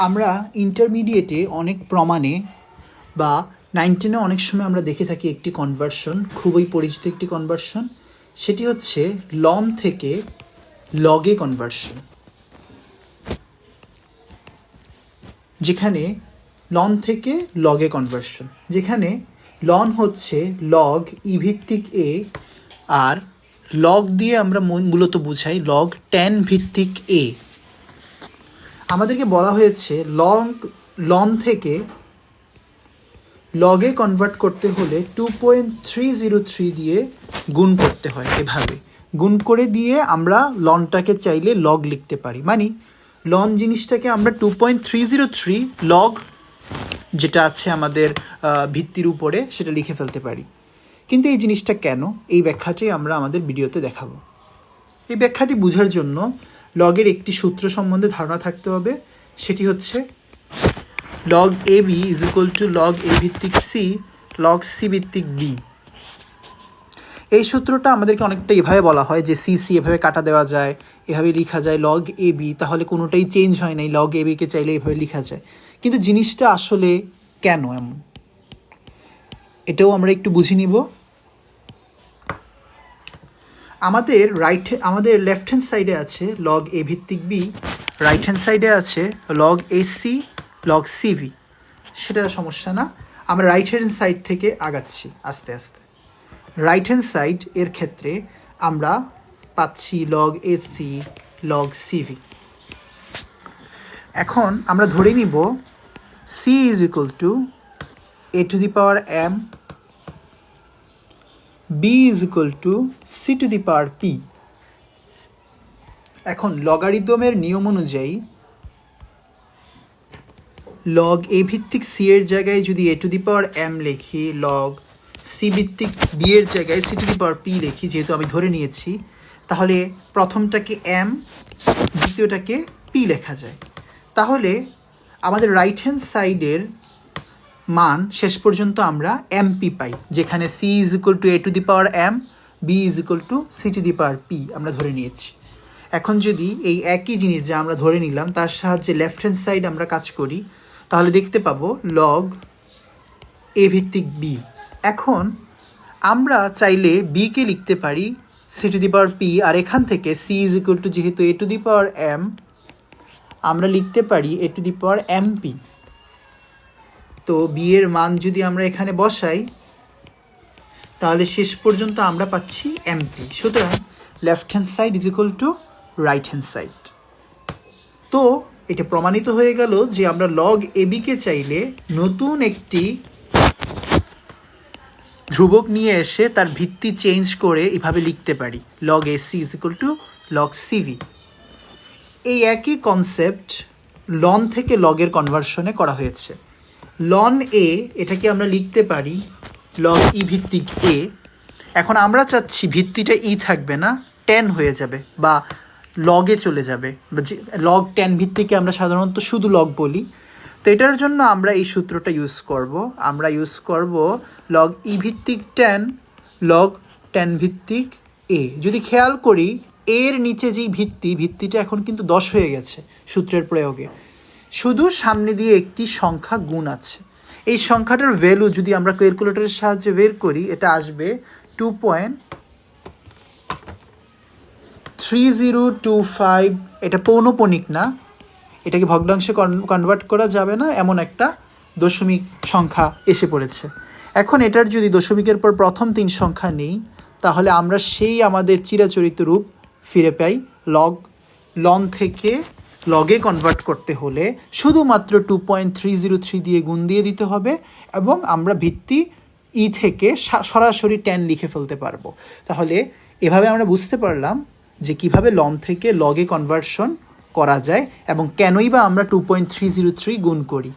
আমরা ইন্টারমিডিয়েটে অনেক প্রমাণে বা নাইন টেনে অনেক সময় আমরা দেখে থাকি একটি কনভার্সন খুবই পরিচিত একটি কনভার্সন সেটি হচ্ছে লন থেকে লগে কনভার্সন যেখানে লন থেকে লগে কনভার্সন যেখানে লন হচ্ছে লগ ই ভিত্তিক এ আর লগ দিয়ে আমরা মূলত বুঝাই লগ টেন ভিত্তিক এ আমাদেরকে বলা হয়েছে লং লন থেকে লগে কনভার্ট করতে হলে two point three zero three দিয়ে গুণ করতে হয় এভাবে। গুণ করে দিয়ে আমরা লনটাকে চাইলে লগ লিখতে পারি। মানে লন জিনিসটাকে আমরা two point three zero three log যেটা আছে আমাদের ভিত্তির উপরে সেটা লিখে ফেলতে পারি। কিন্তু এই জিনিসটা কেন? এই ব্যাখ্যাটি আমরা আমাদের ভিডিওতে দেখাবো। এই ব্যাখ্যাটি বোঝার জন্য লগের একটি সূত্র সম্বন্ধে ধারণা থাকতে হবে। সেটি হচ্ছে log A B is equal to log A ভিত্তিক সি লগ সি ভিত্তিক বি এই সূত্রটা আমাদেরকে অনেকটা এভাবে বলা হয় যে সি সি এভাবে কাটা দেওয়া যায়, এভাবে লিখা যায় লগ এ বি তাহলে কোনোটাই চেঞ্জ হয় নাই। লগ এ বিকে চাইলে এভাবে লিখা যায়। কিন্তু জিনিসটা আসলে কেন এমন? এটাও আমরা একটু বুঝে নিব। আমাদের রাইট আমাদের লেফট হ্যান্ড সাইডে আছে লগ এ ভিত্তিক বি রাইট হ্যান্ড সাইডে আছে log A C log CV সেটা সমস্যা না। আমরা রাইট হ্যান্ড সাইড থেকে আগাচ্ছি আস্তে আস্তে। রাইট হ্যান্ড সাইড এর ক্ষেত্রে আমরা পাচ্ছি log A C log CV এখন আমরা ধরে নিব C is equal to A to the power M B is equal to C to the power P এখন লগারিদমের নিয়ম অনুযায়ী লগ এ ভিত্তিক সি এর জায়গায় যদি A to the power M লিখি লগ সি ভিত্তিক বি এর জায়গায় C to the power P লিখি, যেহেতু আমি ধরে নিয়েছি, তাহলে প্রথমটাকে এম দ্বিতীয়টাকে পি লেখা যায়। তাহলে আমাদের রাইট হ্যান্ড সাইডের মান, শেষ পর্যন্ত আমরা এমপি পাই, যেখানে C is equal to A to the power M B is equal to C to the power P আমরা ধরে নিয়েছি। এখন যদি এই একই জিনিস যা আমরা ধরে নিলাম, তার সাহায্যে লেফট হ্যান্ড সাইড আমরা কাজ করি, তাহলে দেখতে পাবো লগ এ ভিত্তিক বি এখন আমরা চাইলে বিকে লিখতে পারি C to the power P আর এখান থেকে সি ইজ ইকুয়াল টু যেহেতু এ টু দি পাওয়ার এম আমরা লিখতে পারি A to the power MP তো বিয়ের মান যদি আমরা এখানে বসাই, তাহলে শেষ পর্যন্ত আমরা পাচ্ছি এমপি সুতরাং left hand side is equal to right hand side তো এটা প্রমাণিত হয়ে গেল যে আমরা লগ এবিকে চাইলে নতুন একটি ধ্রুবক নিয়ে এসে তার ভিত্তি চেঞ্জ করে এভাবে লিখতে পারি। Log AC is equal to log CV এই একই কনসেপ্ট লন থেকে লগের কনভার্সনে করা হয়েছে। লন এ এটাকে আমরা লিখতে পারি লগ ই ভিত্তিক এ এখন আমরা চাচ্ছি ভিত্তিটা ই থাকবে না টেন হয়ে যাবে বা লগে চলে যাবে। লগ টেন ভিত্তিকে আমরা সাধারণত শুধু লগ বলি। তো এটার জন্য আমরা এই সূত্রটা ইউজ করব। আমরা ইউজ করব লগ ই ভিত্তিক টেন লগ টেন ভিত্তিক এ যদি খেয়াল করি এর নিচে যেই ভিত্তি, ভিত্তিটা এখন কিন্তু দশ হয়ে গেছে সূত্রের প্রয়োগে। শুধু সামনে দিয়ে একটি সংখ্যা গুণ আছে। এই সংখ্যাটার ভ্যালু যদি আমরা ক্যালকুলেটরের সাহায্যে বের করি, এটা আসবে two point three zero two five এটা পৌনপণিক না। এটাকে ভগ্নাংশে কনভার্ট করা যাবে না, এমন একটা দশমিক সংখ্যা এসে পড়েছে। এখন এটার যদি দশমিকের পর প্রথম তিন সংখ্যা নেই, তাহলে আমরা সেই আমাদের চিরাচরিত রূপ ফিরে পাই লগ লন থেকে লগে কনভার্ট করতে হলে শুধুমাত্র two point three zero three দিয়ে গুণ দিয়ে দিতে হবে এবং আমরা ভিত্তি ই থেকে সা- সরাসরি টেন লিখে ফেলতে পারব। তাহলে এভাবে আমরা বুঝতে পারলাম যে কীভাবে লম থেকে লগে কনভার্সন করা যায় এবং কেনই বা আমরা two point three zero three গুণ করি।